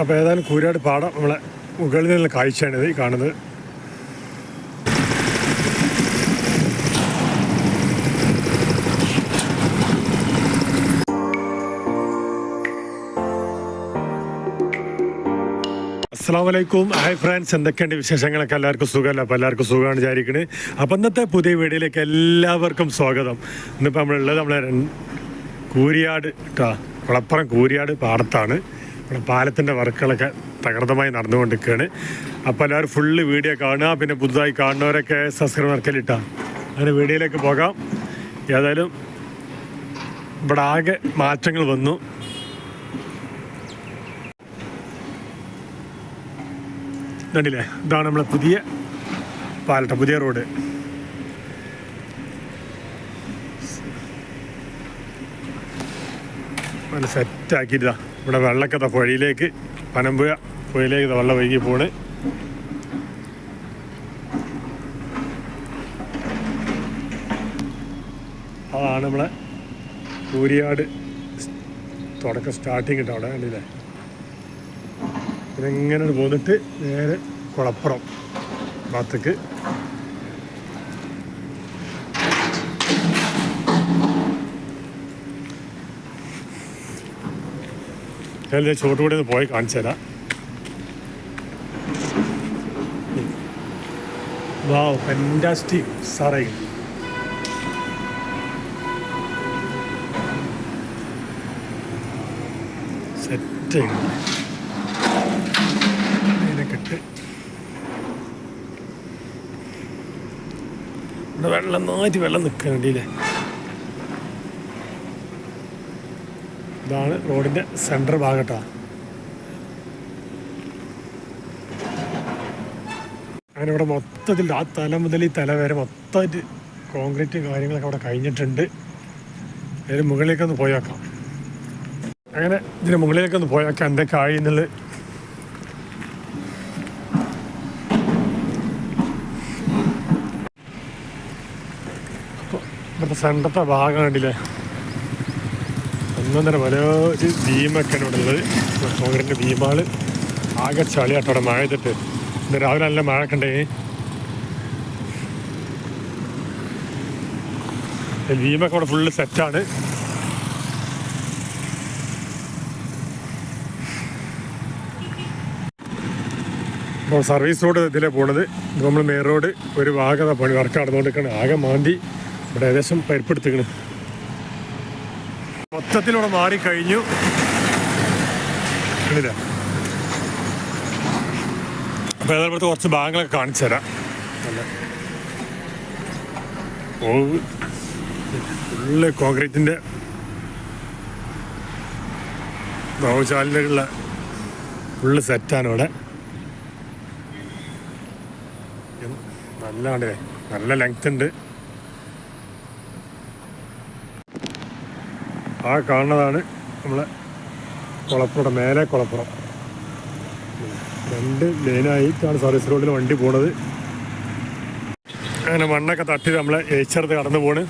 അപ്പോൾ ഏതായാലും കൂരാട് പാടം നമ്മളെ മുകളിൽ നിന്നുള്ള കാഴ്ചയാണിത് ഈ കാണുന്നത്. അസ്സാം വലൈക്കും ഹായ് ഫ്രണ്ട്സ് എന്തൊക്കെയുണ്ട് വിശേഷങ്ങളൊക്കെ? എല്ലാവർക്കും സുഖമല്ല? അപ്പോൾ എല്ലാവർക്കും സുഖമാണ് വിചാരിക്കുന്നത് അപ്പം ഇന്നത്തെ പുതിയ വീഡിയോയിലേക്ക് എല്ലാവർക്കും സ്വാഗതം. ഇന്നിപ്പോൾ നമ്മളുള്ളത് നമ്മളെ കൂരിയാട് കേട്ടോ കുളപ്പുറം കൂരിയാട് പാടത്താണ്. ഇവിടെ പാലത്തിന്റെ വർക്കുകളൊക്കെ തകർന്നമായി നടന്നുകൊണ്ടിരിക്കുകയാണ്. അപ്പോൾ എല്ലാവരും ഫുള്ള് വീഡിയോ കാണുക പിന്നെ പുതുതായി കാണുന്നവരൊക്കെ സബ്സ്ക്രൈബ് വർക്കലിട്ടാ. അങ്ങനെ വീഡിയോയിലേക്ക് പോകാം. ഏതായാലും ഇവിടെ ആകെ മാറ്റങ്ങൾ വന്നു. കണ്ടില്ലേ? ഇതാണ് നമ്മളെ പുതിയ പാലട്ട പുതിയ റോഡ്. നല്ല ഇവിടെ വെള്ളമൊക്കെ ദാ പുഴയിലേക്ക് പനമ്പുഴ പുഴയിലേക്ക് വെള്ളം ഒഴുകി പോണ്. അതാണ് നമ്മളെ കൂരിയാട് തുടക്കം സ്റ്റാർട്ടിങ് കിട്ടും അവിടെ കണ്ടില്ലേ? ഇതെങ്ങനെ പോന്നിട്ട് നേരെ കുളപ്പുറം ഭാഗത്തേക്ക് ഞാൻ ചോട്ടുകൂടി ഒന്ന് പോയി കാണിച്ചു തരാം. വാവ് ഫെന്റാസ്റ്റിക് സാറേ. സെറ്റ് ഇതിനൊക്കെ ഇട്ട് ഇവിടെ വെള്ളം നന്നായിട്ട് വെള്ളം നിൽക്കുന്നുണ്ടല്ലേ ഇതാണ് റോഡിന്റെ സെന്റർ ഭാഗത്താണ് അങ്ങനെ ഇവിടെ മൊത്തത്തിൽ ആ തല മുതൽ ഈ തല വരെ മൊത്തമായിട്ട് കോൺക്രീറ്റും കാര്യങ്ങളൊക്കെ അവിടെ കഴിഞ്ഞിട്ടുണ്ട്. അതിന് മുകളിലേക്ക് ഒന്ന് പോയേക്കാം അങ്ങനെ ഇതിന് മുകളിലേക്ക് ഒന്ന് പോയേക്കാം എന്തൊക്കെ ആയി എന്നുള്ളത്. ഇവിടുത്തെ സെന്ററത്തെ ഭാഗം കണ്ടില്ലേ? ഒന്നൊന്നര വലിയ ഒരു ഭീമൊക്കെയാണ് ഇവിടെ ഉള്ളത്. കോൺക്രീറ്റിന്റെ ഭീമാൾ ആകെ ചളിയാട്ടോ അവിടെ മഴ ചെയ്തിട്ട് ഇന്ന് രാവിലെ നല്ല മഴ കണ്ടേ ഭീമൊക്കെ അവിടെ ഫുള്ള് സെറ്റാണ് ഇപ്പോൾ സർവീസ് റോഡ് ഇതിലെ പോണത്. നമ്മൾ മെയിൻ റോഡ് ഒരു ഭാഗത പണി വർക്ക് നടന്നുകൊണ്ടിരിക്കുകയാണ് ആകെ മാന്തി. ഇവിടെ ഏകദേശം പരിപ്പെടുത്തിക്കണ് മൊത്തത്തിലൂടെ മാറി കഴിഞ്ഞു അപ്പോൾ ഏതായാലും ഇവിടുത്തെ കുറച്ച് ഭാഗങ്ങളൊക്കെ കാണിച്ചു തരാം. നല്ല ഓ ഫുള്ള് കോൺക്രീറ്റിന്റെ നവചാലിലുള്ള ഫുള്ള് സെറ്റാണ് ഇവിടെ. നല്ല കണ്ടില്ലേ? നല്ല ലെങ്ത് ഉണ്ട്. ആ കാണുന്നതാണ് നമ്മളെ കുളപ്പുറം മേലെ കുളപ്പുറം. രണ്ട് ലൈനായിട്ടാണ് സർവീസ് റോഡിൽ വണ്ടി പോണത്. അങ്ങനെ മണ്ണൊക്കെ തട്ടി നമ്മളെ ഏച്ചെടുത്ത് കടന്നു പോണ്.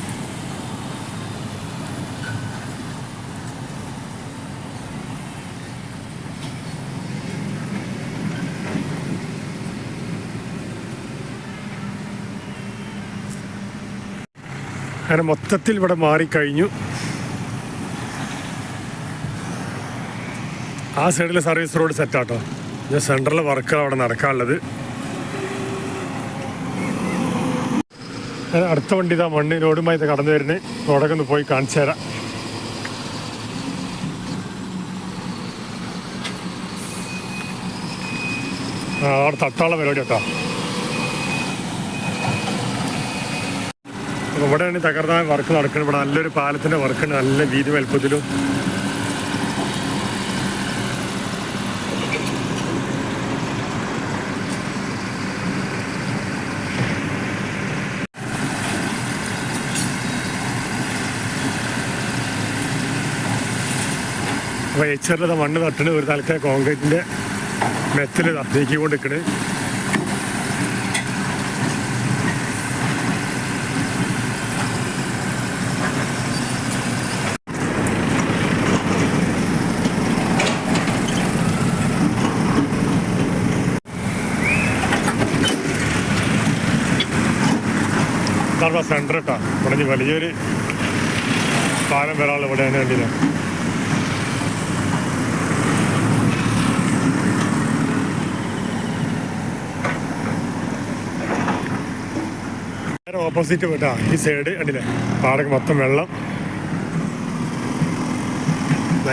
അങ്ങനെ മൊത്തത്തിൽ ഇവിടെ മാറിക്കഴിഞ്ഞു. ആ സൈഡിൽ സർവീസ് റോഡ് സെറ്റാട്ടോ ഞാൻ സെൻട്രൽ വർക്ക് അവിടെ നടക്കാനുള്ളത്. അടുത്ത വണ്ടി ഇതാ മണ്ണ് റോഡുമായി കടന്നു വരുന്നത് റോഡൊക്കെ ഒന്ന് പോയി കാണിച്ചു തരാം. അവിടെ തട്ടാള പരിപാടി കേട്ടോ. ഇവിടെയാണ് തകർന്ന വർക്ക് നടക്കുന്നത്. ഇവിടെ നല്ലൊരു പാലത്തിന്റെ വർക്കുണ്ട് നല്ല വീതി വലുപ്പത്തിലും റേച്ചറിന്റെ മണ്ണ് തട്ടണ് ഒരു തലത്തെ കോൺക്രീറ്റിന്റെ മെത്തിൽ തത്തേക്ക് കൊണ്ട് നിൽക്കണ് സെന്റർ കേട്ടോ ഇവിടെ വലിയൊരു സ്ഥാനം വരാനുള്ള ഇവിടെ തന്നെ കണ്ടില്ല നേരെ ഓപ്പോസിറ്റ് പോയിട്ടാ. ഈ സൈഡ് കണ്ടില്ലേ? പാടൊക്കെ മൊത്തം വെള്ളം.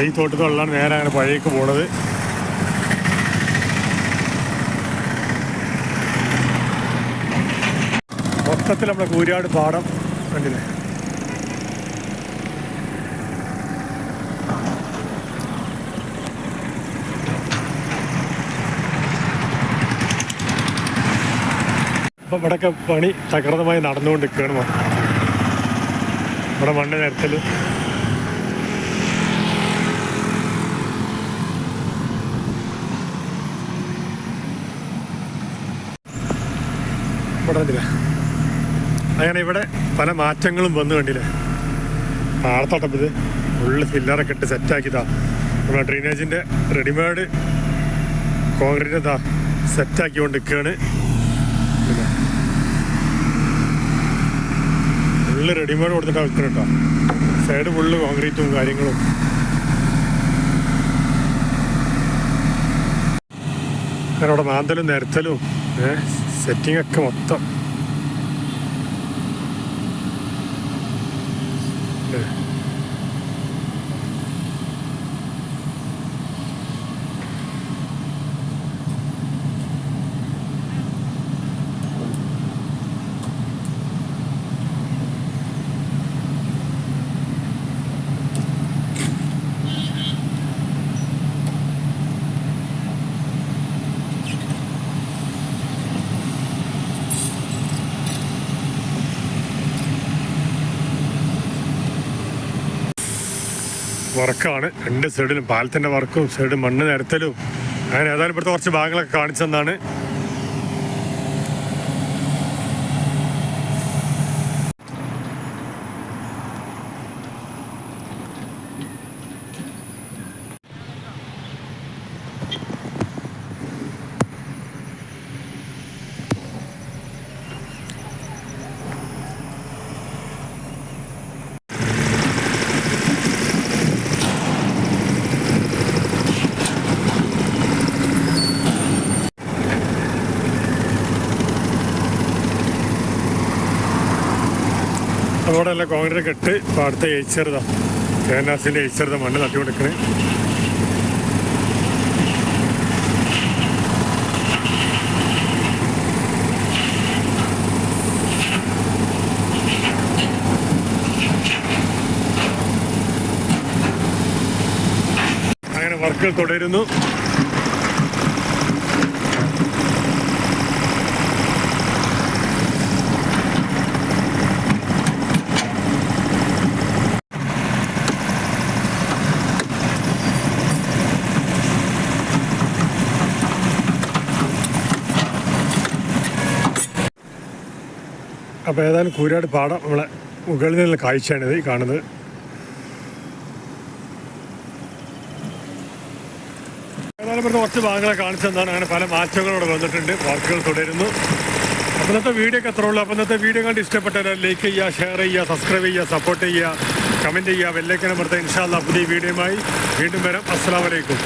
ഈ തോട്ടത്തിൽ വെള്ളമാണ് നേരെ അങ്ങനെ പഴയേക്ക് പോണത്. മൊത്തത്തിൽ നമ്മുടെ കൂരിയാട് പാടം കണ്ടില്ലേ? അപ്പം ഇവിടെയൊക്കെ പണി തകൃതമായി നടന്നുകൊണ്ട് നിൽക്കുകയാണ്. ഇവിടെ മണ്ണ് നിരത്തൽ. അങ്ങനെ ഇവിടെ പല മാറ്റങ്ങളും വന്നു കണ്ടില്ലേ? പാടത്തോട്ടപ്പത് ഫുള്ള് ഫില്ലറൊക്കെ ഇട്ട് സെറ്റാക്കിയതാ നമ്മുടെ ഡ്രെയിനേജിന്റെ റെഡിമെയ്ഡ് കോൺക്രീറ്റ് ഇതാ സെറ്റാക്കിക്കൊണ്ട് നിൽക്കുകയാണ് ഫുള്ള് റെഡിമെയ്ഡ് കൊടുത്തിട്ടാണ് വിൽക്കുന്നത് കേട്ടോ സൈഡ് ഫുള്ള് കോൺക്രീറ്റും കാര്യങ്ങളും. അവിടെ മാന്തലും നിരത്തലും സെറ്റിംഗ് ഒക്കെ മൊത്തം. വർക്കാണ്. രണ്ട് സൈഡിലും പാലത്തിന്റെ വർക്കും സൈഡ് മണ്ണ് നിരത്തലും. അങ്ങനെ ഏതായാലും ഇവിടുത്തെ കുറച്ച് ഭാഗങ്ങളൊക്കെ കാണിച്ചെന്നാണ് എല്ലാം കോൺക്രീറ്റ് കെട്ട് ഇപ്പോൾ അടുത്ത എയ്ച്ചെറുതാ കേനാസിന്റെ എയ്ച്ചെറുത മണ്ണ് തട്ടിക്കൊടുക്കണേ. അങ്ങനെ വർക്കുകൾ തുടരുന്നു. അപ്പോൾ ഏതായാലും കൂരാട് പാടം നമ്മളെ മുകളിൽ നിന്നുള്ള കാഴ്ചയാണിത് ഈ കാണുന്നത്. ഏതായാലും കുറച്ച് ഭാഗങ്ങളെ കാണിച്ചെന്നാണ് അങ്ങനെ പല മാറ്റങ്ങളും ഇവിടെ വന്നിട്ടുണ്ട്. വർക്കുകൾ തുടരുന്നു. അപ്പോൾ ഇന്നത്തെ വീഡിയോ ഒക്കെ എത്ര ഉള്ളൂ. അപ്പോൾ ഇന്നത്തെ വീഡിയോ കണ്ട് ഇഷ്ടപ്പെട്ടാൽ ലൈക്ക് ചെയ്യുക ഷെയർ ചെയ്യുക സബ്സ്ക്രൈബ് ചെയ്യുക സപ്പോർട്ട് ചെയ്യുക കമന്റ് ചെയ്യുക വെല്ലേക്കനമർത്ത ഇൻഷാല്ല പുതിയ വീഡിയോയുമായി വീണ്ടും വരാം. അസ്സാം വലൈക്കും